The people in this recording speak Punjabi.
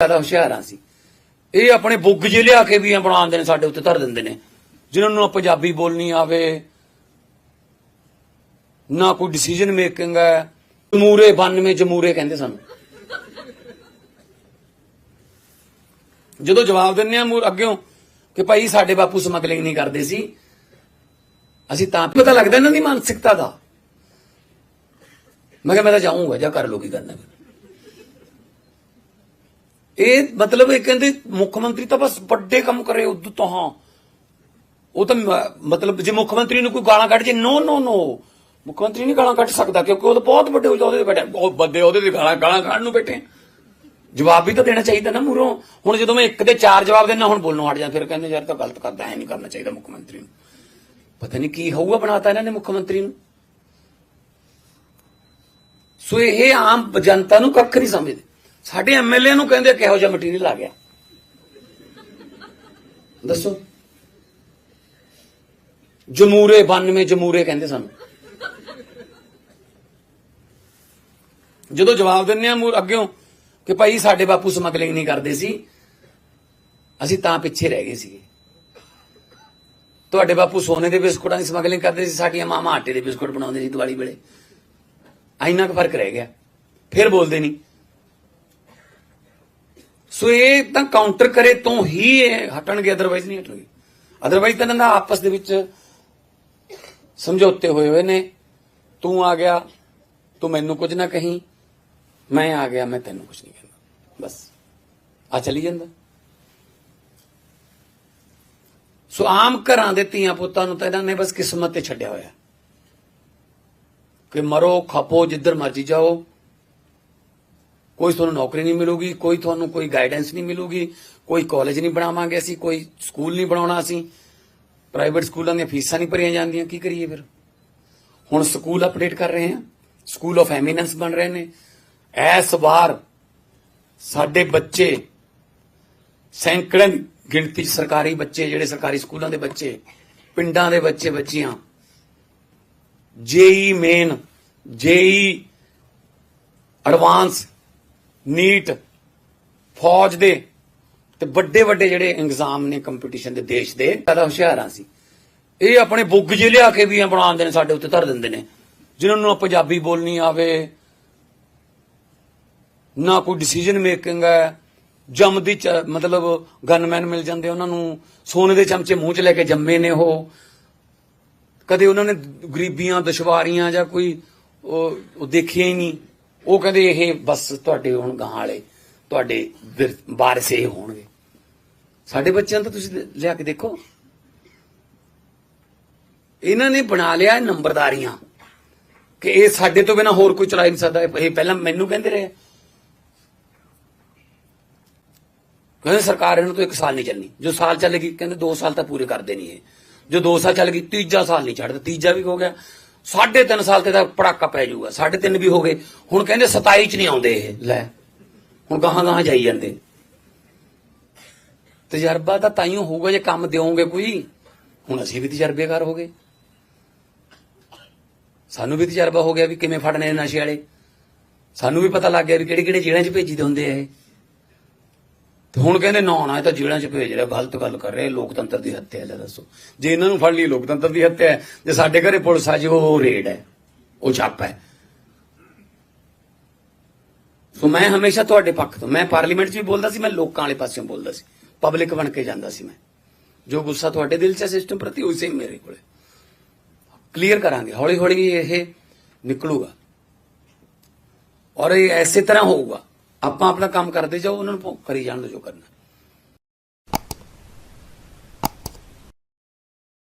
ਜ਼ਿਆਦਾ ਹੁਸ਼ਿਆਰਾਂ ਸੀ ਇਹ ਆਪਣੇ ਬੁੱਗ ਜੇ ਲਿਆ ਕੇ ਵੀ ਬਣਾਉਂਦੇ ਨੇ, ਸਾਡੇ ਉੱਤੇ ਧਰ ਦਿੰਦੇ ਨੇ। ਜਿਨ੍ਹਾਂ ਨੂੰ ਪੰਜਾਬੀ ਬੋਲਣੀ ਆਵੇ, ਨਾ ਕੋਈ ਡਿਸੀਜਨ ਮੇਕਿੰਗ ਹੈ। ਜਮੂਰੇ 92 ਜਮੂਰੇ ਕਹਿੰਦੇ ਸਾਨੂੰ। ਜਦੋਂ ਜਵਾਬ ਦਿੰਨੇ ਆ ਮੂਰ ਅੱਗਿਓਂ ਕਿ ਭਾਈ ਸਾਡੇ ਬਾਪੂ ਸਮਗਲਿੰਗ ਨਹੀਂ ਕਰਦੇ ਸੀ। ਅਸੀਂ ਤਾਂ ਪਤਾ ਲੱਗਦਾ ਇਹਨਾਂ ਦੀ ਮਾਨਸਿਕਤਾ ਦਾ। ਮੈਂ ਕਿਹਾ ਮੈਂ ਤਾਂ ਜਾਊਂਗਾ, ਜਾਂ ਕਰ ਲੋ ਕੀ ਕਰਨਾ ਇਹ ਮਤਲਬ ਇਹ ਕਹਿੰਦੇ ਮੁੱਖ ਮੰਤਰੀ ਤਾਂ ਬਸ ਵੱਡੇ ਕੰਮ ਕਰੇ ਉਦੋਂ ਤੋਂ, ਹਾਂ। ਉਹ ਤਾਂ ਮਤਲਬ ਜੇ ਮੁੱਖ ਮੰਤਰੀ ਨੂੰ ਕੋਈ ਗਾਲਾਂ ਕੱਢ ਜੇ, ਨੋ ਨੋ ਨੋ। ਮੁੱਖ ਮੰਤਰੀ ਨਹੀਂ ਗਾਲਾਂ ਕੱਢ ਸਕਦਾ ਕਿਉਂਕਿ ਉਹ ਤਾਂ ਬਹੁਤ ਵੱਡੇ ਉਹਦੇ ਤੇ ਬੈਠੇ ਉਹ ਵੱਡੇ ਉਹਦੇ ਤੇ ਗਾਲਾਂ ਗਾਲਾਂ ਕੱਢਣ ਨੂੰ ਬੈਠੇ ਜਵਾਬ ਵੀ ਤਾਂ ਦੇਣਾ ਚਾਹੀਦਾ ਨਾ ਮੂਰੋਂ ਹੁਣ ਜਦੋਂ ਮੈਂ ਇੱਕ ਦੇ ਚਾਰ ਜਵਾਬ ਦੇਣਾ ਹੁਣ ਬੋਲਣੋਂ ਹਟ ਜਾਂ, ਫਿਰ ਕਹਿੰਦੇ ਯਾਰ ਤਾਂ ਗਲਤ ਕਰਦਾ, ਐ ਨਹੀਂ ਕਰਨਾ ਚਾਹੀਦਾ ਮੁੱਖ ਮੰਤਰੀ ਨੂੰ। ਪਤਾ ਨਹੀਂ ਕੀ ਹੋਊਗਾ ਬਣਾਤਾ ਇਹਨਾਂ ਨੇ ਮੁੱਖ ਮੰਤਰੀ ਨੂੰ। ਸੋ ਇਹ ਆਮ ਜਨਤਾ ਨੂੰ ਕੱਖ ਨਹੀਂ ਸਮਝਦੇ। ਸਾਡੇ ਐਮਐਲਏ ਨੂੰ ਕਹਿੰਦੇ ਕਿਹੋ ਜਿਹਾ ਮਟੀਰੀਅਲ ਆ ਗਿਆ। ਦੱਸੋ। ਜਮੂਰੇ 92 ਜਮੂਰੇ ਕਹਿੰਦੇ ਸਾਨੂੰ। ਜਦੋਂ ਜਵਾਬ ਦਿੰਨੇ ਆ ਮੂਰ ਅੱਗਿਓਂ ਕਿ ਭਾਈ ਸਾਡੇ ਬਾਪੂ ਸਮਗਲਿੰਗ ਨਹੀਂ ਕਰਦੇ ਸੀ, ਅਸੀਂ ਤਾਂ ਪਿੱਛੇ ਰਹਿ ਗਏ ਸੀਗੇ। ਤੁਹਾਡੇ ਬਾਪੂ ਸੋਨੇ ਦੇ ਬਿਸਕੁਟਾਂ ਦੀ ਸਮਗਲਿੰਗ ਕਰਦੇ ਸੀ, ਸਾਡੀਆਂ ਮਾਮਾ ਆਟੇ ਦੇ ਬਿਸਕੁਟ ਬਣਾਉਂਦੇ ਸੀ ਦੀਵਾਲੀ ਵੇਲੇ। ਇੰਨਾ ਕੁ ਫ਼ਰਕ ਰਹਿ ਗਿਆ। ਫਿਰ ਬੋਲਦੇ ਨਹੀਂ। ਸੋ ਇਹ ਤਾਂ ਕਾਊਂਟਰ ਕਰੇ ਤੋਂ ਹੀ ਇਹ ਹਟਣਗੇ ਅਦਰਵਾਈਜ਼ ਨਹੀਂ ਹਟਣਗੇ। ਅਦਰਵਾਈਜ਼ ਤਾਂ ਇਹਨਾਂ ਦਾ ਆਪਸ ਦੇ ਵਿੱਚ ਸਮਝੌਤੇ ਹੋਏ ਹੋਏ ਨੇ। ਤੂੰ ਆ ਗਿਆ, ਤੂੰ ਮੈਨੂੰ ਕੁਝ ਨਾ ਕਹੀਂ, ਮੈਂ ਆ ਗਿਆ, ਮੈਂ ਤੈਨੂੰ ਕੁਝ ਨਹੀਂ ਕਹਿੰਦਾ। ਬਸ। ਆ ਚਲੀ ਜਾਂਦਾ। ਸੋ ਆਮ ਘਰਾਂ ਦੇ ਧੀਆਂ ਪੁੱਤਾਂ ਨੂੰ ਤਾਂ ਇਹਨਾਂ ਨੇ ਬਸ ਕਿਸਮਤ ਤੇ ਛੱਡਿਆ ਹੋਇਆ। ਕਿ ਮਰੋ, ਖਪੋ, ਜਿੱਧਰ ਮਰਜ਼ੀ ਜਾਓ। ਕੋਈ ਤੁਹਾਨੂੰ ਨੌਕਰੀ ਨਹੀਂ ਮਿਲੂਗੀ, ਕੋਈ ਤੁਹਾਨੂੰ ਕੋਈ ਗਾਈਡੈਂਸ ਨਹੀਂ ਮਿਲੂਗੀ, ਕੋਈ ਕਾਲਜ ਨਹੀਂ ਬਣਾਵਾਂਗੇ ਅਸੀਂ, ਕੋਈ ਸਕੂਲ ਨਹੀਂ ਬਣਾਉਣਾ ਅਸੀਂ। ਪ੍ਰਾਈਵੇਟ ਸਕੂਲਾਂ ਦੀਆਂ ਫੀਸਾਂ ਨਹੀਂ ਭਰੀਆਂ ਜਾਂਦੀਆਂ, ਕੀ ਕਰੀਏ ਫਿਰ? ਹੁਣ ਸਕੂਲ ਅਪਡੇਟ ਕਰ ਰਹੇ ਹਾਂ। ਸਕੂਲ ਆਫ ਐਮੀਨੈਂਸ ਬਣ ਰਹੇ ਨੇ। ਇਸ ਵਾਰ ਸਾਡੇ ਬੱਚੇ, ਸੈਂਕੜੇ ਗਿਣਤੀ 'ਚ ਸਰਕਾਰੀ ਬੱਚੇ, ਜਿਹੜੇ ਸਰਕਾਰੀ ਸਕੂਲਾਂ ਦੇ ਬੱਚੇ, ਪਿੰਡਾਂ ਦੇ ਬੱਚੇ, ਬੱਚੀਆਂ, JEE Main, JEE advanced NEET, ਫੌਜ ਦੇ ਤੇ ਵੱਡੇ ਵੱਡੇ ਜਿਹੜੇ ਐਗਜ਼ਾਮ ਨੇ ਕੰਪੀਟੀਸ਼ਨ ਦੇ ਦੇਸ਼ ਦੇ, ਜ਼ਿਆਦਾ ਹੁਸ਼ਿਆਰਾਂ ਸੀ ਇਹ ਆਪਣੇ ਬੁੱਗ ਜੇ ਲਿਆ ਕੇ ਵੀ ਬਣਾਉਂਦੇ ਨੇ, ਸਾਡੇ ਉੱਤੇ ਧਰ ਦਿੰਦੇ ਨੇ। ਜਿਨ੍ਹਾਂ ਨੂੰ ਪੰਜਾਬੀ ਬੋਲਣੀ ਆਵੇ, ਨਾ ਕੋਈ ਡਿਸੀਜਨ ਮੇਕਿੰਗ ਹੈ ਜੰਮਦੀ ਚ- ਮਤਲਬ ਗਨਮੈਨ ਮਿਲ ਜਾਂਦੇ, ਉਹਨਾਂ ਨੂੰ ਸੋਨੇ ਦੇ ਚਮਚੇ ਮੂੰਹ 'ਚ ਲੈ ਕੇ ਜੰਮੇ ਨੇ ਉਹ। ਕਦੇ ਉਹਨਾਂ ਨੇ ਗਰੀਬੀਆਂ, ਦੁਸ਼ਵਾਰੀਆਂ ਜਾਂ ਕੋਈ ਉਹ ਉਹ ਦੇਖਿਆ ਹੀ ਨਹੀਂ। ਉਹ ਕਹਿੰਦੇ ਇਹ ਬਸ ਤੁਹਾਡੇ ਹੁਣ ਗਾਂ ਵਾਲੇ, ਤੁਹਾਡੇ ਵਿਰ- ਵਾਰਿਸ ਇਹ ਹੋਣਗੇ। ਸਾਡੇ ਬੱਚਿਆਂ ਨੂੰ ਤਾਂ ਤੁਸੀਂ ਲਿਆ ਕੇ ਦੇਖੋ। ਇਹਨਾਂ ਨੇ ਬਣਾ ਲਿਆ ਨੰਬਰਦਾਰੀਆਂ ਕਿ ਇਹ ਸਾਡੇ ਤੋਂ ਬਿਨਾ ਹੋਰ ਕੋਈ ਚਲਾ ਹੀ ਨਹੀਂ ਸਕਦਾ। ਇਹ ਪਹਿਲਾਂ ਮੈਨੂੰ ਕਹਿੰਦੇ ਰਹੇ। ਕਹਿੰਦੇ ਸਰਕਾਰ ਇਹਨਾਂ ਤੋਂ ਇੱਕ ਸਾਲ ਨਹੀਂ ਚੱਲਣੀ। ਜੋ ਸਾਲ ਚੱਲੇਗੀ, ਕਹਿੰਦੇ 2 ਸਾਲ ਤਾਂ ਪੂਰੇ ਕਰਦੇ ਨਹੀਂ ਇਹ। ਜੋ 2 ਸਾਲ ਚੱਲ ਗਈ ਤੀਜਾ ਸਾਲ ਨਹੀਂ ਛੱਡਦਾ। ਤੀਜਾ ਵੀ ਹੋ ਗਿਆ। ਸਾਢੇ ਤਿੰਨ ਸਾਲ ਤੇ ਤਾਂ ਪੜਾਕਾ ਪੈ ਜਾਊਗਾ ਸਾਢੇ ਤਿੰਨ ਵੀ ਹੋ ਗਏ। ਹੁਣ ਕਹਿੰਦੇ 27 ਚ ਨਹੀਂ ਆਉਂਦੇ ਇਹ। ਲੈ। ਹੁਣ ਗਾਹਾਂ ਗਾਹਾਂ ਜਾਈ ਜਾਂਦੇ। ਤਜਰਬਾ ਤਾਂ ਤਾਈਓ ਹੋਊਗਾ ਜੇ ਕੰਮ ਦਿਓਗੇ ਕੋਈ। ਹੁਣ ਅਸੀਂ ਵੀ ਤਜਰਬੇਕਾਰ ਹੋ ਗਏ। ਸਾਨੂੰ ਵੀ ਤਜਰਬਾ ਹੋ ਗਿਆ ਵੀ ਕਿਵੇਂ ਫੜਨੇ ਨਸ਼ੇ ਵਾਲੇ। ਸਾਨੂੰ ਵੀ ਪਤਾ ਲੱਗ ਗਿਆ ਵੀ ਕਿਹੜੇ ਕਿਹੜੇ ਜੇਲ੍ਹਾਂ 'ਚ ਭੇਜੀਦੇ ਹੁੰਦੇ ਆ ਇਹ। ਤੇ ਹੁਣ ਕਹਿੰਦੇ ਨਾ ਨਾ ਇਹ ਤਾਂ ਜੇਲ੍ਹਾਂ 'ਚ ਭੇਜ ਰਿਹਾ ਗਲਤ ਗੱਲ ਕਰ ਰਿਹਾ ਲੋਕਤੰਤਰ ਦੀ ਹੱਤਿਆ ਲੈ ਦੱਸੋ। ਜੇ ਇਹਨਾਂ ਨੂੰ ਫੜ ਲਈ ਲੋਕਤੰਤਰ ਦੀ ਹੱਤਿਆ ਹੈ, ਜੇ ਸਾਡੇ ਘਰੇ ਪੁਲਿਸ ਆ ਜੇ ਉਹ ਰੇਡ ਹੈ ਉਹ ਛਾਪਾ ਹੈ। ਸੋ ਮੈਂ ਹਮੇਸ਼ਾ ਤੁਹਾਡੇ ਪੱਖ ਤੋਂ ਮੈਂ ਪਾਰਲੀਮੈਂਟ 'ਚ ਵੀ ਬੋਲਦਾ ਸੀ ਮੈਂ ਲੋਕਾਂ ਵਾਲੇ ਪਾਸਿਓਂ ਬੋਲਦਾ ਸੀ ਪਬਲਿਕ ਬਣ ਕੇ ਜਾਂਦਾ ਸੀ ਮੈਂ। ਜੋ ਗੁੱਸਾ ਤੁਹਾਡੇ ਦਿਲ 'ਚ ਹੈ ਸਿਸਟਮ ਪ੍ਰਤੀ ਉਸੇ ਹੀ ਮੇਰੇ ਕੋਲੇ ਕਲੀਅਰ ਕਰਾਂਗੇ ਹੌਲੀ ਹੌਲੀ ਇਹ ਨਿਕਲੂਗਾ। ਔਰ ਇਹ ਐਸੇ ਤਰ੍ਹਾਂ ਹੋਊਗਾ ਆਪਾਂ ਆਪਣਾ ਕੰਮ ਕਰਦੇ ਜਾਓ ਉਹਨਾਂ ਨੂੰ ਕਰੀ ਜਾਣ ਦਿਓ ਜੋ ਕਰਨਾ।